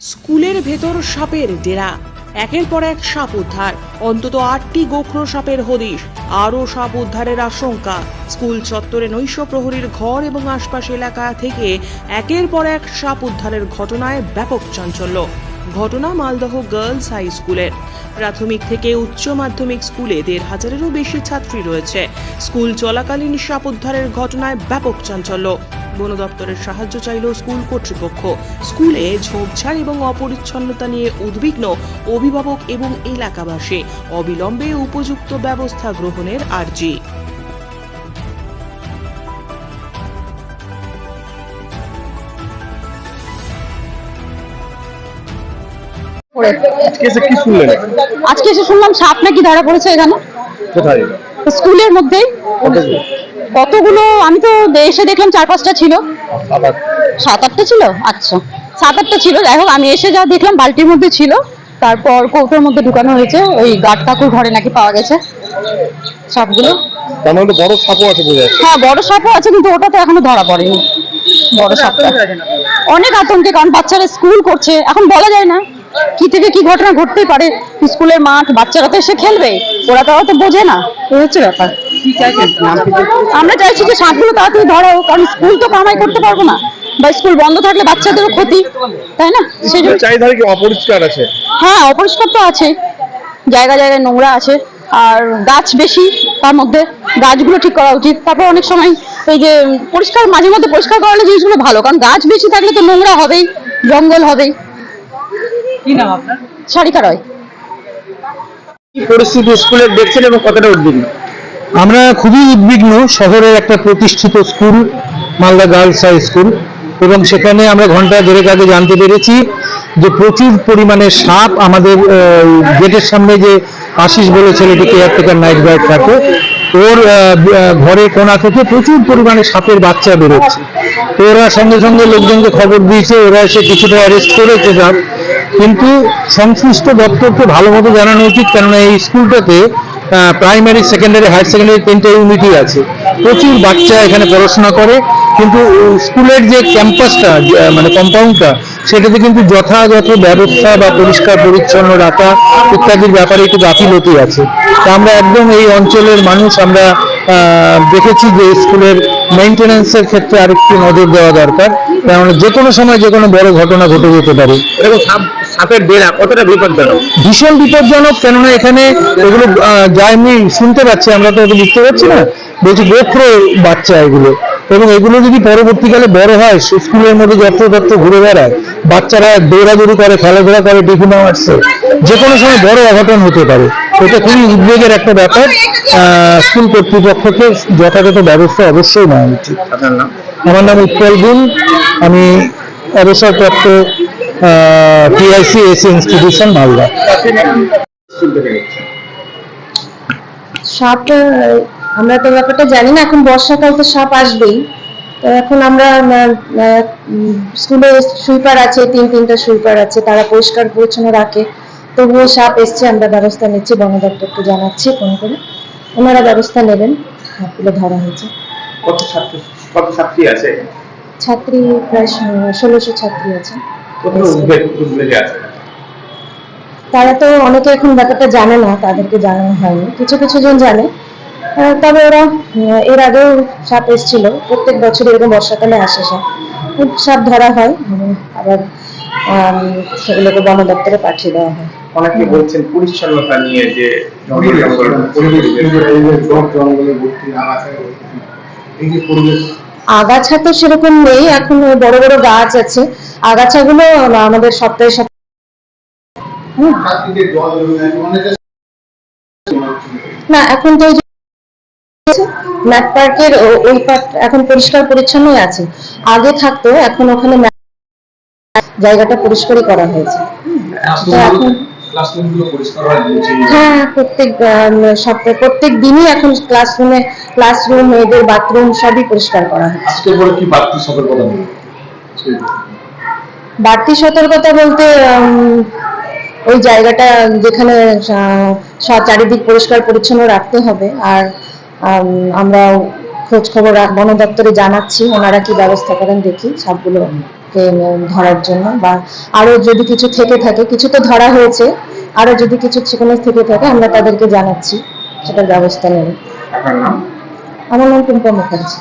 স্কুলের ভেতর সাপের ডেরা। একের পর এক সাপ উদ্ধার। অন্তত আটটি গোখরো সাপের হদিশ। আরও সাপ উদ্ধারের আশঙ্কা। স্কুল চত্বরে নৈশ প্রহরীর ঘর এবং আশপাশ এলাকা থেকে একের পর এক সাপ উদ্ধারের ঘটনায় ব্যাপক চাঞ্চল্য। ঘটনা মালদহ গার্লস হাই স্কুলের। প্রাথমিক থেকে উচ্চ মাধ্যমিক স্কুলে দেড় হাজারেরও বেশি ছাত্রী রয়েছে। স্কুল চলাকালীন সাপ উদ্ধারের ঘটনায় ব্যাপক চাঞ্চল্য। বন দপ্তরের সাহায্য চাইল স্কুল কর্তৃপক্ষ। স্কুলে ঝোপঝাড় এবং অপরিচ্ছন্নতা নিয়ে উদ্বিগ্ন অভিভাবক এবং এলাকাবাসী। অবিলম্বে উপযুক্ত ব্যবস্থা গ্রহণের আর্জি। আজকে এসে কি শুনলেন? আজকে এসে শুনলাম সাপ নাকি ধরা পড়েছে এখানে? কোথায়? স্কুলের মধ্যেই। কতগুলো? আমি তো এসে দেখলাম চার পাঁচটা ছিল। সাত আটটা ছিল? আচ্ছা। সাত আটটা ছিল। যাই হোক আমি এসে যা দেখলাম বালতির মধ্যে ছিল। তারপর কৌটোর মধ্যে ঢুকানো হয়েছে। ওই গার্ড কাকুর ঘরে নাকি পাওয়া গেছে সাপগুলো। তার মধ্যে বড় সাপও আছে বোঝা হ্যাঁ বড় সাপও আছে কিন্তু ওটা তো এখনও ধরা পড়েনি। বড় সাপটা। অনেক আতঙ্কে কারণ বাচ্চারা স্কুল করছে। এখন বলা যায় না কি থেকে কি ঘটনা ঘটতেই পারে। স্কুলের মাঠ বাচ্চারা তো এসে খেলবে। ওরা তো অত বোঝে না। এই হচ্ছে ব্যাপার। আমরা চাইছি যে সাপগুলো তাড়াতাড়ি ধরো কারণ স্কুল তো কামাই করতে পারব না। বা স্কুল বন্ধ থাকলে বাচ্চাদেরও ক্ষতি তাই না? সেই জন্য চারিধারে কি অপরিষ্কার আছে? হ্যাঁ অপরিষ্কার তো আছে। জায়গা জায়গায় নোংরা আছে। আর গাছ বেশি তার মধ্যে গাছগুলো ঠিক করা উচিত। তারপর অনেক সময় এই যে পরিষ্কার মাঝে মধ্যে পরিষ্কার করালে জিনিসগুলো ভালো কারণ গাছ বেশি থাকলে তো নোংরা হবেই জঙ্গল হবেই। কি নাম আপনার? সারিকা রয়। কি পরিস্থিতি স্কুলে দেখছেন এবং কতটা উদ্বিগ্ন? আমরা খুবই উদ্বিগ্ন শহরের একটা প্রতিষ্ঠিত school Malda girls high school এবং সেখানে আমরা ঘণ্টা দেড়েক আগে জানতে পেরেছি যে প্রচুর পরিমাণে সাপ আমাদের গেটের সামনে যে আশিস বলে ছেলেটি কেয়ারটেকার নাইট গার্ড থাকে ওর আহ, আহ, ঘরে কোনা থেকে প্রচুর পরিমাণে সাপের বাচ্চা বেরোচ্ছে। তো ওরা সঙ্গে সঙ্গে লোকজনকে খবর দিয়েছে ওরা এসে কিছুটা অ্যারেস্ট করেছে সাপ কিন্তু সংশ্লিষ্ট দপ্তরকে ভালোভাবে জানানো উচিত কেননা এই স্কুলটাতে প্রাইমারি সেকেন্ডারি হায়ার সেকেন্ডারি তিনটে ইউনিটই আছে। প্রচুর বাচ্চা এখানে পড়াশোনা করে, কিন্তু স্কুলের যে ক্যাম্পাসটা মানে কম্পাউন্ডটা সেটাতে কিন্তু যথাযথ ব্যবস্থা বা পরিষ্কার, পরিচ্ছন্ন রাখা ইত্যাদির ব্যাপারে একটু গাফিলতি আছে। তা আমরা একদম এই অঞ্চলের মানুষ, আমরা দেখেছি যে স্কুলের মেনটেন্যান্সের ক্ষেত্রে আরেকটু নজর দেওয়া দরকার। কেননা যে কোনো সময় যে কোনো বড় ঘটনা ঘটে যেতে পারে। সাপের ডেরা কতটা বিপজ্জনক? ভীষণ বিপজ্জনক কেননা এখানে এগুলো যা এমনি শুনতে পাচ্ছি আমরা তো লিখতে পারছি না বলছি গোখরো বাচ্চা এগুলো। এবং এগুলো যদি পরবর্তীকালে বড় হয় স্কুলের মধ্যে যত্র তত্র ঘুরে বেড়ায় বাচ্চারা দৌড়াদৌড়ি করে খেলাধুলা করে টিফিন আওয়ার্সে যে কোনো সময় বড় অঘটন হতে পারে। এটা খুবই উদ্বেগের একটা ব্যাপার। আহ, স্কুল কর্তৃপক্ষকে যথাযথ ব্যবস্থা অবশ্যই নেওয়া উচিত। আমার নাম উৎপল গুল। আমি অবসরপ্রাপ্ত টিআইসি এসি ইনস্টিটিউশন মালদা থেকে দেখছেন সাপ আমরা তো ব্যাপারটা জানি না এখন বর্ষাকাল তো সাপ আসবেই। তো এখন আমরা স্কুলে সুইপার আছে তিন তিনটা সুইপার আছে তারা পরিষ্কার পরিচ্ছন্ন রাখে। তবুও সাপ এসছে আমরা ব্যবস্থা নিচ্ছি বন দপ্তরকে জানাচ্ছি ফোন করে। ওনারা ব্যবস্থা নেবেন সাপগুলো ধরা হয়েছে। কত ছাত্র কত ছাত্রী আছে? ছাত্রী প্রায় ষোলোশো ছাত্রী আছে। তারা তো অনেকে এখন ব্যাপারটা জানে না তাদেরকে জানানো হয়নি। কিছু কিছু জন জানে। তবে ওরা এর আগেও সাপ এসেছিল। প্রত্যেক বছর এরকম বর্ষাকালে আসে সাপ। খুব সাপ ধরা হয় আবার সেগুলোকে বন দপ্তরে পাঠিয়ে দেওয়া হয়। অনেকে বলছেন পরিচ্ছন্নতা নিয়ে যে আগাছা তো সেরকম নেই এখন বড় বড় গাছ আছে। আগাছাগুলো আমাদের সপ্তাহে সপ্তাহে না এখন তো ম্যাট পার্কের ওই পার্ক এখন পরিষ্কার পরিচ্ছন্নই আছে। আগে থাকতো এখন ওখানে জায়গাটা পরিষ্কারই করা হয়েছে। হ্যাঁ প্রত্যেক সপ্তাহে প্রত্যেক দিনই এখন ক্লাসরুমে ক্লাসরুম মেয়েদের বাথরুম সবই পরিষ্কার করা হয় আজকে পরে কি বাড়তি সতর্কতা নেই? বাড়তি সতর্কতা বলতে ওই জায়গাটা যেখানে চারিদিক পরিষ্কার পরিচ্ছন্ন রাখতে হবে। আর আমরা খোঁজ খবর রাখ- বন দপ্তরে জানাচ্ছি ওনারা কি ব্যবস্থা করেন দেখি সবগুলো ধরার জন্য। বা আরও যদি কিছু থেকে থাকে কিছু তো ধরা হয়েছে আরও যদি কিছু সেখানে থেকে থাকে আমরা তাদেরকে জানাচ্ছি সেটার ব্যবস্থা নেব। আমার নাম টুম্পা মুখার্জি।